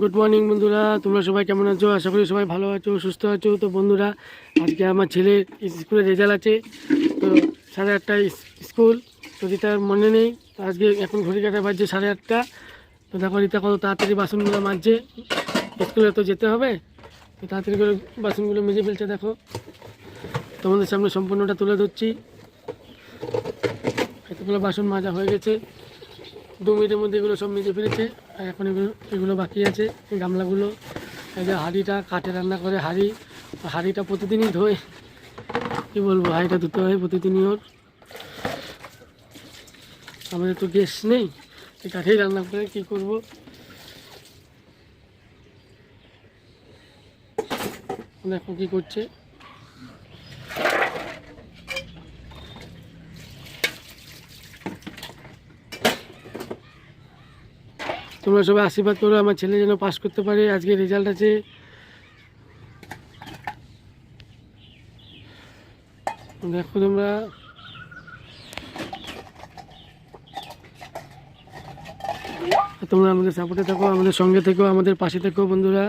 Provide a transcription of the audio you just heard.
Good morning বন্ধুরা। তোমরা সবাই কেমন আছো? আশা করি সবাই ভালো আছো, সুস্থ আছো। তো বন্ধুরা, আজকে আমার ছেলের স্কুলের রেজাল্ট আছে। তো সাড়ে আটটা স্কুল, তো রিতার মনে নেই। আজকে এখন ঘড়ি কাটা বাজছে সাড়ে আটটা। তো দেখো রিতা কত তাড়াতাড়ি বাসনগুলো মাজছে। স্কুলে তো যেতে হবে। তো তাড়াতাড়ি করে বাসনগুলো মেজে ফেলছে, দেখো। তোমাদের সামনে সম্পূর্ণটা তুলে ধরছি। এতগুলো বাসন মাজা হয়ে গেছে। দু মিনিটের মধ্যে এগুলো সব মেজে ফেলেছে। আর এখন এগুলো এগুলো বাকি আছে। গামলাগুলো, এই যে হাঁড়িটা, কাঠে রান্না করে হাঁড়ি। হাঁড়িটা প্রতিদিনই ধোয়। কী বলব, হাঁড়িটা ধুতে হয় প্রতিদিনই ওর। আমাদের তো গ্যাস নেই। এই কাঠেই রান্না করে কী করব? দেখো কী করছে। তোমরা সবাই আশীর্বাদ করো, আমার ছেলে যেন পাশ করতে পারে। আজকে রেজাল্ট আছে। দেখো তোমরা। তোমরা আমাদের সাপোর্টে থাকো, আমাদের সঙ্গে থেকো, আমাদের পাশে থেকো বন্ধুরা।